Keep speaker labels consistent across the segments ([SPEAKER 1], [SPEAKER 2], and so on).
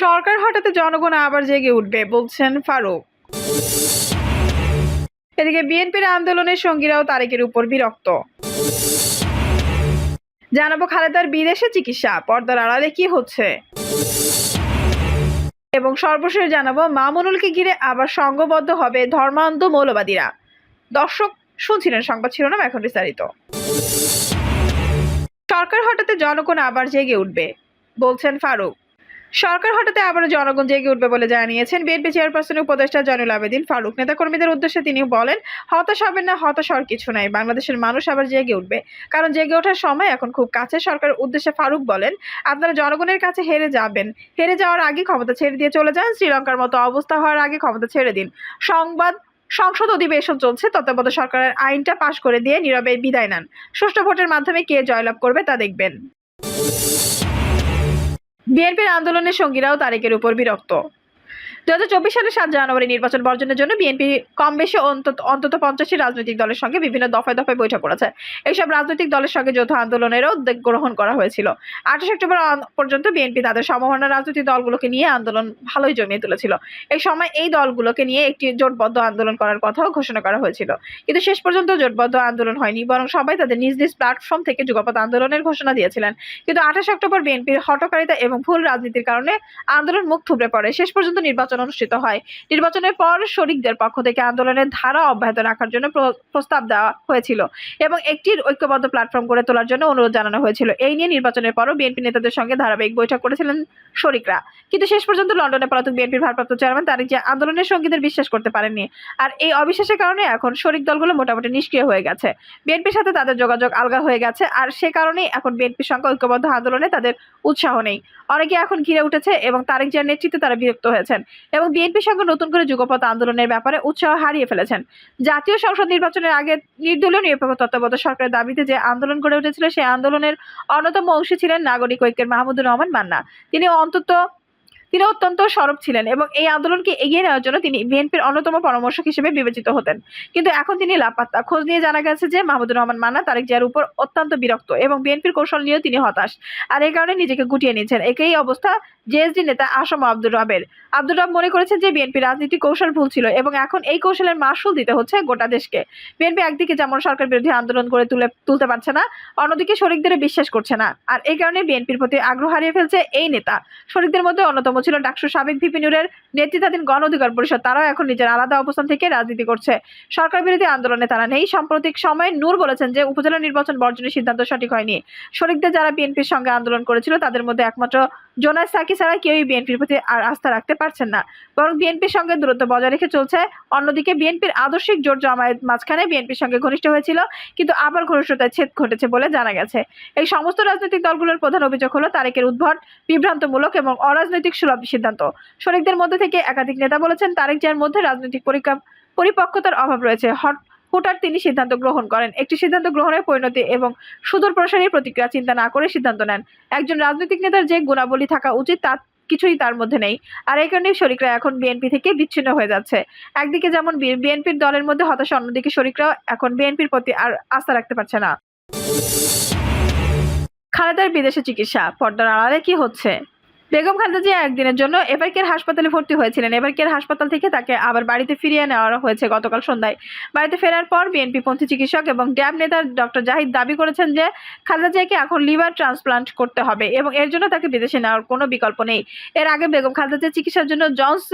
[SPEAKER 1] সরকার হঠাতে জনগণ আবার জেগে উঠবে, বলছেন ফারুক। এদিকে বিএনপির আন্দোলনের সঙ্গীরাও তারেকের উপর বিরক্ত। জানাব খালেদার বিদেশে চিকিৎসা, পর্দার আড়ালে কি হচ্ছে? এবং সর্বশেষ জানাব, মামুনুলকে ঘিরে আবার সংঘবদ্ধ হবে ধর্মান্ধ মৌলবাদীরা। দর্শক শুনছিলেন সংবাদ শিরোনাম এখন বিস্তারিত। সরকার হঠাতে জনগণ আবার জেগে উঠবে বলছেন ফারুক। সরকার হঠাতে আবারও জনগণ জেগে উঠবে বলে জানিয়েছেন বিএনপি চেয়ারপারসনের উপদেষ্টা জয়নুল আবেদিন ফারুক। নেতাকর্মীদের উদ্দেশ্যে তিনি বলেন, হতাশ হবেন না, হতাশ হওয়ার কিছু নাই, বাংলাদেশের মানুষ আবার জেগে উঠবে। কারণ জেগে ওঠার সময় এখন খুব কাছে সরকার উদ্দেশ্যে ফারুক বলেন, আপনারা জনগণের কাছে হেরে যাবেন। হেরে যাওয়ার আগে ক্ষমতা ছেড়ে দিয়ে চলে যান, শ্রীলঙ্কার মতো অবস্থা হওয়ার আগে ক্ষমতা ছেড়ে দিন। সংবাদ, সংসদ অধিবেশন চলছে, তত্ত্বাবধায়ক সরকারের আইনটা পাশ করে দিয়ে নীরবে বিদায় নেন। সুষ্ঠু ভোটের মাধ্যমে কে জয়লাভ করবে তা দেখবেন। বিএনপির আন্দোলনের সঙ্গীরাও তারেকের উপর বিরক্ত। দু হাজার চব্বিশ সালের সাত জানুয়ারি নির্বাচন বর্জনের জন্য বিএনপি কম বেশি অন্তত অন্তত রাজনৈতিক দলের সঙ্গে বিভিন্ন দফায় দফায় বৈঠক করেছে। এইসব রাজনৈতিক দলের সঙ্গে যৌথ আন্দোলনেরও উদ্যোগ গ্রহণ করা হয়েছিল। আঠাশ অক্টোবর পর্যন্ত বিএনপি তাদের সমমনা রাজনৈতিক দলগুলোকে নিয়ে আন্দোলন ভালোই জমিয়ে তুলেছিল। এই সময় এই দলগুলোকে নিয়ে একটি জোটবদ্ধ আন্দোলন করার কথাও ঘোষণা করা হয়েছিল। কিন্তু শেষ পর্যন্ত জোটবদ্ধ আন্দোলন হয়নি, বরং সবাই তাদের নিজ নিজ প্ল্যাটফর্ম থেকে যুগপৎ আন্দোলনের ঘোষণা দিয়েছিলেন। কিন্তু আঠাশ অক্টোবর বিএনপির হটকারিতা এবং ভুল রাজনীতির কারণে আন্দোলন মুখ থুবড়ে পড়ে। শেষ পর্যন্ত নির্বাচন অনুষ্ঠিত হয়। নির্বাচনের পর শরিকদের পক্ষ থেকে আন্দোলনের ধারা অব্যাহত রাখার জন্য প্রস্তাব দেওয়া হয়েছিল এবং একটি ঐক্যবদ্ধ প্ল্যাটফর্ম গড়ে তোলার জন্য অনুরোধ জানানো হয়েছিল। এই নিয়ে নির্বাচনের পরও বিএনপি নেতাদের সঙ্গে ধারাবাহিক বৈঠক করেছিলেন শরিকরা। কিন্তু শেষ পর্যন্ত লন্ডনে পলাতক বিএনপির ভারপ্রাপ্ত চেয়ারম্যান তারিক যে আন্দোলনের সঙ্গীদের বিশ্বাস করতে পারেননি। আর এই অবিশ্বাসের কারণে এখন শরিক দলগুলো মোটামুটি নিষ্ক্রিয় হয়ে গেছে। বিএনপির সাথে তাদের যোগাযোগ আলগা হয়ে গেছে আর সে কারণেই এখন বিএনপির সঙ্গে ঐক্যবদ্ধ আন্দোলনে তাদের উৎসাহ নেই। অনেকে এখন ঘিরে উঠেছে এবং তারেক জিয়ার নেতৃত্বে তারা বিরক্ত হয়েছেন। এবং বিএনপির সঙ্গে নতুন করে যুগপথ আন্দোলনের ব্যাপারে উৎসাহ হারিয়ে ফেলেছেন। জাতীয় সংসদ নির্বাচনের আগে নির্দলীয় নিরপেক্ষ তত্ত্বাবধায়ক সরকারের দাবিতে যে আন্দোলন গড়ে উঠেছিল, সেই আন্দোলনের অন্যতম অংশী ছিলেন নাগরিক ঐক্যের মাহমুদুর রহমান মান্না। তিনি অন্তত তিনি অত্যন্ত সরব ছিলেন এবং এই আন্দোলনকে এগিয়ে নেওয়ার জন্য তিনি বিএনপির অন্যতম পরামর্শক হিসেবে বিবেচিত হতেন। কিন্তু এখন তিনি লাপাত্তা। খোঁজ নিয়ে জানা গেছে যে মাহমুদুর রহমান মান্না তারেক জিয়ার উপর অত্যন্ত বিরক্ত এবং বিএনপির কৌশল নিয়েও তিনি হতাশ। আর এই কারণে নিজেকে গুটিয়ে নিয়েছেন। একই অবস্থা জেএসডি নেতা আসম আব্দুর রবের। আব্দুর রব মনে করেছেন যে বিএনপি রাজনীতি কৌশল ভুল ছিল এবং এখন এই কৌশলের মাসুল দিতে হচ্ছে গোটা দেশকে। বিএনপি একদিকে যেমন সরকার বিরোধী আন্দোলন করে তুলে, তুলতে পারছে না, অন্যদিকে শরিকদের বিশ্বাস করছে না। আর এই কারণে বিএনপির প্রতি আগ্রহ হারিয়ে ফেলছে এই নেতা। শরিকদের মধ্যে অন্যতম ছিল। ডাকসু সাবেক ভিপি নুরের নেতৃত্বাধীন গণ অধিকার পরিষদ। তারাও এখন নিজের আলাদা অবস্থান থেকে রাজনীতি করছে। সরকার বিরোধী আন্দোলনে তারা নেই। সাম্প্রতিক সময়ে নূর বলেছেন যে, উপজেলা নির্বাচন বর্জনের সিদ্ধান্ত সঠিক হয়নি। শরিকদের যারা বিএনপির সঙ্গে আন্দোলন করেছিল, তাদের মধ্যে একমাত্র জোনাস সাকি ছাড়া কেউই বিএনপির প্রতি আর আস্থা রাখতে পারছেন না। বরং বিএনপির সঙ্গে দূরত্ব বজায় রেখে চলছে। অন্যদিকে বিএনপির আদর্শিক জোট জমায়েত মাঝখানে বিএনপির সঙ্গে ঘনিষ্ঠ হয়েছিল, কিন্তু আবার ঘনিষ্ঠতায় ছেদ ঘটেছে বলে জানা গেছে। এই সমস্ত রাজনৈতিক দলগুলোর প্রধান অভিযোগ হলো তারেকের উদ্ভট, বিভ্রান্তমূলক এবং অরাজনৈতিক সুলভ সিদ্ধান্ত। শরিকদের মধ্যে থেকে একাধিক নেতা বলেছেন, তারেক জিয়ার মধ্যে রাজনৈতিক পরিপক্কতার অভাব রয়েছে। হট হুটার তিনি সিদ্ধান্ত গ্রহণ করেন। একটি সিদ্ধান্ত গ্রহণের পরিণতি এবং সুদূর প্রসারী প্রতিক্রিয়া চিন্তা না করে সিদ্ধান্ত নেন। একজন রাজনৈতিক নেতার যে গুণাবলী থাকা উচিত, তা কিছুই তার মধ্যে নেই। আর এই কারণেই শরিকরা এখন বিএনপি থেকে বিচ্ছিন্ন হয়ে যাচ্ছে। একদিকে যেমন বিএনপির দলের মধ্যে হতাশা, অন্যদিকে শরিকরাও এখন বিএনপির প্রতি আর আস্থা রাখতে পারছে না। খালেদার বিদেশে চিকিৎসা, পর্দার আড়ালে কি হচ্ছে? বেগম খালেদা জিয়া একদিনের জন্য এবারকের হাসপাতালে ভর্তি হয়েছিলেন? এবারকের হাসপাতাল থেকে তাকে আবার বাড়িতে ফিরিয়ে নেওয়া হয়েছে গতকাল সন্ধ্যায়। বাড়িতে ফেরার পর বিএনপি পন্থী চিকিৎসক এবং ড্যাব নেতা ডক্টর জাহিদ দাবি করেছেন যে খালেদা জিয়াকে এখন লিভার ট্রান্সপ্লান্ট করতে হবে এবং এর জন্য তাকে বিদেশে নেওয়ার কোনো বিকল্প নেই। এর আগে বেগম খালেদা জিয়া চিকিৎসার জন্য জনস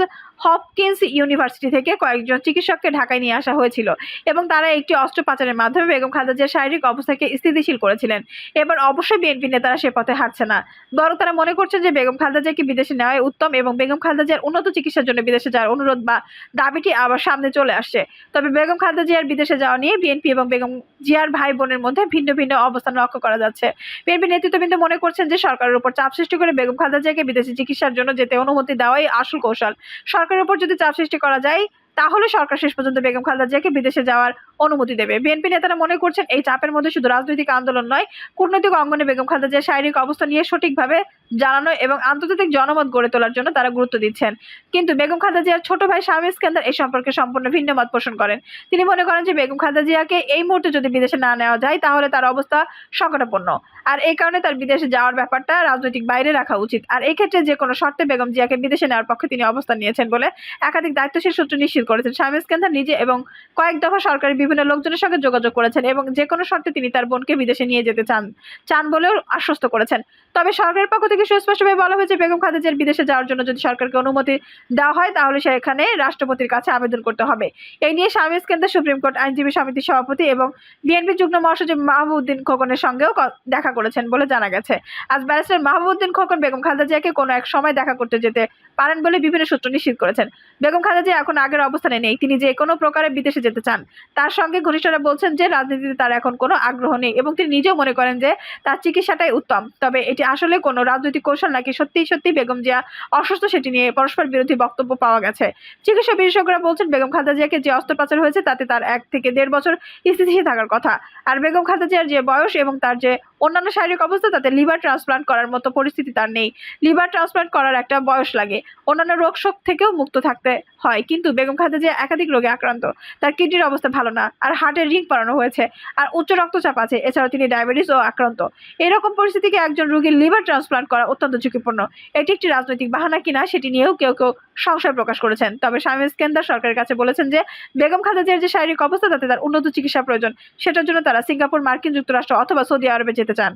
[SPEAKER 1] হপকিন্স ইউনিভার্সিটি থেকে কয়েকজন চিকিৎসককে ঢাকায় নিয়ে আসা হয়েছিল এবং তারা একটি অস্ত্রোপচারের মাধ্যমে বেগম খালেদা জিয়ার শারীরিক অবস্থাকে স্থিতিশীল করেছিলেন। এবার অবশ্যই বিএনপি নেতারা সে পথে হাঁটছে না। বরং তারা মনে করছেন যে বেগম খালেদা জিয়াকে বিদেশে নেওয়াই উত্তম এবং বেগম খালেদা জিয়ার উন্নত চিকিৎসার জন্য বিদেশে যাওয়ার অনুরোধ বা দাবিটি আবার সামনে চলে আসছে। তবে বেগম খালেদা জিয়ার বিদেশে যাওয়া নিয়ে বিএনপি এবং বেগম জিয়ার ভাই বোনের মধ্যে ভিন্ন ভিন্ন অবস্থান লক্ষ্য করা যাচ্ছে। বিএনপি নেতৃত্ববৃন্দ মনে করছেন যে সরকারের উপর চাপ সৃষ্টি করে বেগম খালেদা জিয়াকে বিদেশে চিকিৎসার জন্য যেতে অনুমতি দেওয়াই আসল কৌশল। সরকারের উপর যদি চাপ সৃষ্টি করা যায়, তাহলে সরকার শেষ পর্যন্ত বেগম খালেদা জিয়াকে বিদেশে যাওয়ার অনুমতি দেবে। বিএনপি নেতারা মনে করছেন এই চাপের মধ্যে শুধু রাজনৈতিক আন্দোলন নয়, কূটনৈতিক অঙ্গনে বেগম খালেদা জিয়ার শারীরিক অবস্থা নিয়ে সঠিকভাবে জানানো এবং আন্তর্জাতিক জনমত গড়ে তোলার জন্য তারা গুরুত্ব দিচ্ছেন। কিন্তু বেগম খালেদা জিয়ার ছোট ভাই শামীম ইস্কান্দার এই সম্পর্কে সম্পূর্ণ ভিন্ন মত পোষণ করেন। তিনি মনে করেন যে বেগম খালেদা জিয়াকে এই মুহূর্তে যদি বিদেশে না নেওয়া যায়, তাহলে তার অবস্থা সংকটাপন্ন। আর এই কারণে তার বিদেশে যাওয়ার ব্যাপারটা রাজনৈতিক বাইরে রাখা উচিত। আর এই ক্ষেত্রে যে কোনো শর্তে বেগম জিয়াকে বিদেশে নেওয়ার পক্ষে তিনি অবস্থান নিয়েছেন বলে একাধিক দায়িত্বশীল সূত্র নিশ্চিত করেছেন। শামীম ইস্কান্দার নিজে এবং কয়েক দফা সরকারি বিভিন্ন লোকজনের সঙ্গে যোগাযোগ করেছেন এবং যে কোনো শর্তে তিনি তার বোনকে বিদেশে নিয়ে যেতে চান চান বলেও আশ্বস্ত করেছেন। তবে সরকারের পক্ষ থেকে সুস্পষ্টভাবে বলা হয়েছে, বেগম খালেদার বিদেশে যাওয়ার জন্য যদি সরকারকে অনুমতি দেওয়া হয়, তাহলে সেখানে রাষ্ট্রপতির কাছে আবেদন করতে হবে। এই নিয়ে স্বামী ইস্কান্দার সুপ্রিম কোর্ট আইনজীবী সমিতির সভাপতি এবং বিএনপি যুগ্ম মহাসচিব মাহবুদ্দিন খোকনের সঙ্গেও দেখা করেছেন বলে জানা গেছে। আজ ব্যারিস্টার মাহবুদ্দিন খোকন বেগম খালেদা জিয়াকে কোনো এক সময় দেখা করতে যেতে পারেন বলে বিভিন্ন সূত্র নিশ্চিত করেছেন। বেগম খালেদা জিয়া এখন আগের অবস্থানে নেই। তিনি যে কোনো প্রকারে বিদেশে যেতে চান, তার সঙ্গে ঘনিষ্ঠরা বলছেন যে, রাজনীতিতে তার এখন কোনো আগ্রহ নেই এবং তিনি নিজেও মনে করেন যে, তার চিকিৎসাটাই উত্তম। তবে এটি আসলে কোনো রাজনৈতিক কৌশল নাকি সত্যি সত্যি বেগম জিয়া অসুস্থ সেটি নিয়ে পরস্পর বিরোধী বক্তব্য পাওয়া গেছে। চিকিৎসা বিশেষজ্ঞরা বলছেন, বেগম খালেদা জিয়াকে যে অস্ত্রোপচার হয়েছে তাতে তার এক থেকে দেড় বছর স্থিতিশীল থাকার কথা। আর বেগম খালেদা জিয়ার যে বয়স এবং তার যে অন্যান্য শারীরিক অবস্থা তাতে লিভার ট্রান্সপ্লান্ট করার মতো পরিস্থিতি তার নেই। লিভার ট্রান্সপ্লান্ট করার একটা বয়স লাগে। অন্যান্য রোগ শোক থেকেও মুক্ত থাকতে হয়। কিন্তু বেগম খালেদা যে একাধিক রোগে আক্রান্ত। তার কিডনির অবস্থা ভালো না। আর হার্টের রিং পরানো হয়েছে। আর উচ্চ রক্তচাপ আছে। এছাড়াও তিনি ডায়াবেটিস ও আক্রান্ত। এরকম পরিস্থিতিকে একজন রোগীর লিভার ট্রান্সপ্লান্ট করা অত্যন্ত ঝুঁকিপূর্ণ। এটি একটি রাজনৈতিক বাহানা কিনা সেটি নিয়েও কেউ কেউ সংশয় প্রকাশ করেছেন। তবে স্বামী ইস্কেন্দার সরকারের কাছে বলেছেন যে, বেগম খালেদা জিয়ার যে শারীরিক অবস্থা তাতে তার উন্নত চিকিৎসা প্রয়োজন। সেটার জন্য তারা সিঙ্গাপুর, মার্কিন যুক্তরাষ্ট্র অথবা সৌদি আরবে যেতে চান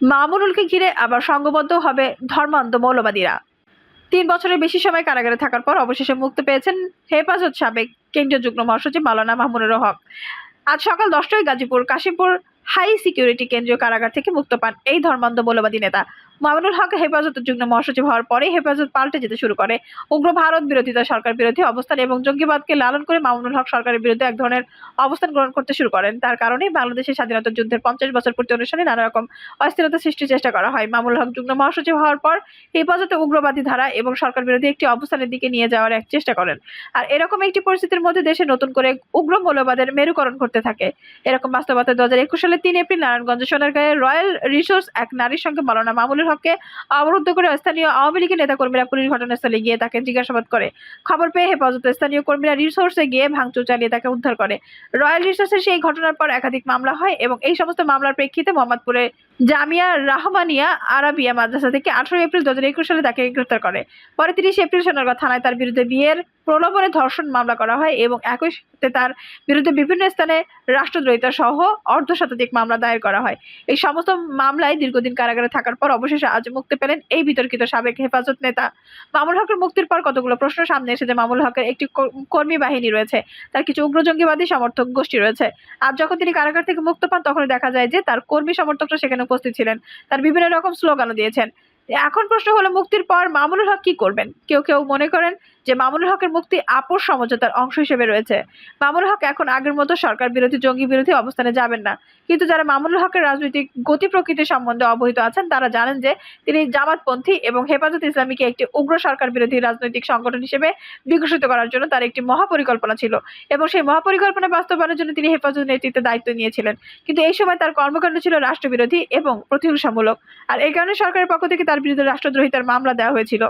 [SPEAKER 1] মামুনুলকে ঘিরে আবার সংঘবদ্ধ হবে ধর্মান্ধ মৌলবাদীরা। তিন বছরের বেশি সময় কারাগারে থাকার পর অবশেষে মুক্তি পেয়েছেন হেফাজত সাবেক কেন্দ্রীয় যুগ্ম মহাসচিব মালানা মাহমুনুর হক আজ সকাল দশটায় গাজীপুর, কাশীপুর হাই সিকিউরিটি কেন্দ্রীয় কারাগার থেকে মুক্ত পান এই ধর্মান্ধ মৌলবাদী নেতা। মামুনুল হক হেফাজতের যুগ্ম মহাসচিব হওয়ার পরে হেফাজত পাল্টে যেতে শুরু করে। উগ্র ভারত বিরোধিতা সরকার বিরোধী অবস্থান এবং জঙ্গিবাদকে লালন করে মামুনুল হক সরকারের বিরুদ্ধে এক ধরনের অবস্থান গ্রহণ করতে শুরু করেন। তার কারণেই বাংলাদেশের স্বাধীনতা যুদ্ধের পঞ্চাশ বছর পূর্তি অনুষ্ঠানে নানা রকম অস্থিরতা সৃষ্টির চেষ্টা করা হয়। মামুনুল হক যুগ্ম মহাসচিব হওয়ার পর হেফাজতে উগ্রবাদী ধারা এবং সরকার বিরোধী একটি অবস্থানের দিকে নিয়ে যাওয়ার এক চেষ্টা করেন। আর এরকম একটি পরিস্থিতির মধ্যে দেশে নতুন করে উগ্র মৌলবাদের মেরুকরণ করতে থাকে। এরকম বাস্তবতা দু সালের তিন এপ্রিল নারায়ণগঞ্জ সোনারগাঁয়ে রয়্যাল রিসোর্স এক নারীর সঙ্গে মালানা মামুনুল হককে অবরুদ্ধ করে স্থানীয় আওয়ামী লীগের নেতাকর্মীরা পুলিশ ঘটনাস্থলে গিয়ে তাকে জিজ্ঞাসাবাদ করে। খবর পেয়ে হেফাজতে স্থানীয় কর্মীরা রিসোর্সে গিয়ে ভাঙচুর চালিয়ে তাকে উদ্ধার করে। রয়্যাল রিসোর্সের সেই ঘটনার পর একাধিক মামলা হয় এবং এই সমস্ত মামলার প্রেক্ষিতে মোহাম্মদপুরে জামিয়া রাহমানিয়া আরাবিয়া মাদ্রাসা থেকে আঠারো এপ্রিল দু হাজার একুশ সালে তাকে গ্রেফতার করে। পরে তিরিশ এপ্রিল সোনারগাঁ থানায় তার বিরুদ্ধে বিয়ের প্রলোভনে ধর্ষণ মামলা করা হয় এবং একই সাথে তার বিরুদ্ধে বিভিন্ন স্থানে রাষ্ট্রদ্রোহিতা সহ অর্ধ শতাধিক মামলা দায়ের করা হয়। এই সমস্ত মামলায় দীর্ঘদিন কারাগারে থাকার পর অবশেষে আজ মুক্তি পেলেন এই বিতর্কিত সাবেক হেফাজত নেতা। মামুল হকের মুক্তির পর কতগুলো প্রশ্ন সামনে এসেছে মামুল হকের একটি কর- কর্মী বাহিনী রয়েছে, তার কিছু উগ্র জঙ্গিবাদী সমর্থক গোষ্ঠী রয়েছে। আজ যখন তিনি কারাগার থেকে মুক্ত পান তখন দেখা যায় যে তার কর্মী সমর্থকরা সেখানে উপস্থিত ছিলেন। তার বিভিন্ন রকম স্লোগানও দিয়েছেন। এখন প্রশ্ন হলো, মুক্তির পর মামুনুল হক কি করবেন? কেউ কেউ মনে করেন যে মামুনুল হকের মুক্তি আপোষ সমঝোতার অংশ হিসেবে রয়েছে। মামুনুল হক এখন আগের মতো সরকার বিরোধী, জঙ্গি বিরোধী অবস্থানে যাবেন না। কিন্তু যারা মামুনুল হকের রাজনৈতিক গতি প্রকৃতি সম্বন্ধে অবহিত আছেন, তারা জানেন যে তিনি জামাতপন্থী এবং হেফাজত ইসলামীকে একটি উগ্র সরকার বিরোধী রাজনৈতিক সংগঠন হিসেবে বিকশিত করার জন্য তার একটি মহাপরিকল্পনা ছিল এবং সেই মহাপরিকল্পনা বাস্তবায়নের জন্য তিনি হেফাজত নেতৃত্বে দায়িত্ব নিয়েছিলেন। কিন্তু এই সময় তার কর্মকাণ্ড ছিল রাষ্ট্রবিরোধী এবং প্রতিহিংসামূলক। আর এই কারণে সরকারের পক্ষ থেকে তার বিরুদ্ধে রাষ্ট্রদ্রোহিতার মামলা দেওয়া হয়েছিল।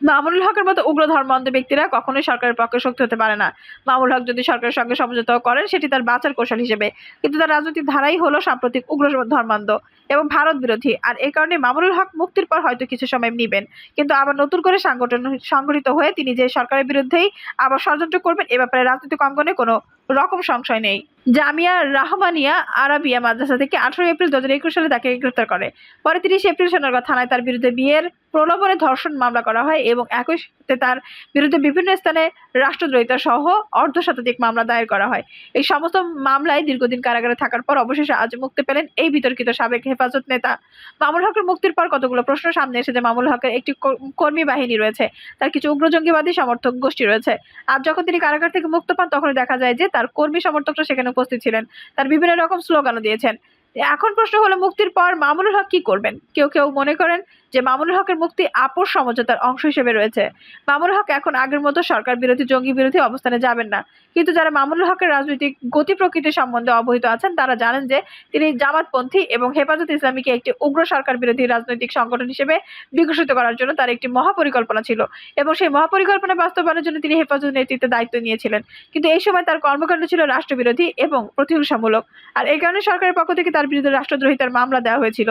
[SPEAKER 1] মামুনুল হকের মতো উগ্র ধর্মান্ধ ব্যক্তিরা কখনোই সরকারের পক্ষে শক্তি হতে পারে না। মামুল হক যদি সরকারের সঙ্গে সমঝোতা করেন, সেটি তার বাঁচার কৌশল হিসেবে। কিন্তু তার রাজনৈতিক ধারাই হলো সাম্প্রতিক উগ্র ধর্মান্ধ এবং ভারত বিরোধী। আর এই কারণে মামুনুল হক মুক্তির পর হয়তো কিছু সময় নিবেন। কিন্তু আবার নতুন করে সংগঠন সংগঠিত হয়ে তিনি যে সরকারের বিরুদ্ধেই আবার ষড়যন্ত্র করবেন, এ ব্যাপারে রাজনৈতিক অঙ্গনে কোনো রকম সংশয় নেই। জামিয়া রাহমানিয়া আরাবিয়া মাদ্রাসা থেকে আঠারোই এপ্রিল দু হাজার একুশ সালে তাকে গ্রেফতার করে। পরে তিরিশে এপ্রিল সোনারগাঁ থানায় তার বিরুদ্ধে বিয়ের প্রলোভনে ধর্ষণ মামলা করা হয় এবং একই তার বিরুদ্ধে বিভিন্ন স্থানে রাষ্ট্রদ্রোহিতা সহ অর্ধ শতাধিক মামলা দায়ের করা হয়। এই সমস্ত মামলায় দীর্ঘদিন কারাগারে থাকার পর অবশেষে আজ মুক্তি পেলেন এই বিতর্কিত সাবেক হেফাজত নেতা। মামুল হকের মুক্তির পর কতগুলো প্রশ্ন সামনে এসেছে মামুল হকের একটি কর- কর্মী বাহিনী রয়েছে, তার কিছু উগ্র জঙ্গিবাদী সমর্থক গোষ্ঠী রয়েছে। আজ যখন তিনি কারাগার থেকে মুক্ত পান তখন দেখা যায় যে তার কর্মী সমর্থকরা সেখানে উপস্থিত ছিলেন। তার বিভিন্ন রকম স্লোগানও দিয়েছেন। এখন প্রশ্ন হলো, মুক্তির পর মামুনুল হক কি করবেন? কেউ কেউ মনে করেন যে মামুনুল হকের মুক্তি আপোষ সমঝোতার অংশ হিসেবে রয়েছে। মামুনুল হক এখন আগের মতো সরকার বিরোধী, জঙ্গি বিরোধী অবস্থানে যাবেন না। কিন্তু যারা মামুনুল হকের রাজনৈতিক গতি প্রকৃতি সম্বন্ধে অবহিত আছেন, তারা জানেন যে তিনি জামাতপন্থী এবং হেফাজত ইসলামীকে একটি উগ্র সরকার বিরোধী রাজনৈতিক সংগঠন হিসেবে বিকশিত করার জন্য তার একটি মহাপরিকল্পনা ছিল এবং সেই মহাপরিকল্পনা বাস্তবায়নের জন্য তিনি হেফাজত নেতৃত্বে দায়িত্ব নিয়েছিলেন। কিন্তু এই সময় তার কর্মকাণ্ড ছিল রাষ্ট্রবিরোধী এবং প্রতিহিংসামূলক। আর এই কারণে সরকারের পক্ষ থেকে তার বিরুদ্ধে রাষ্ট্রদ্রোহিতার মামলা দেওয়া হয়েছিল।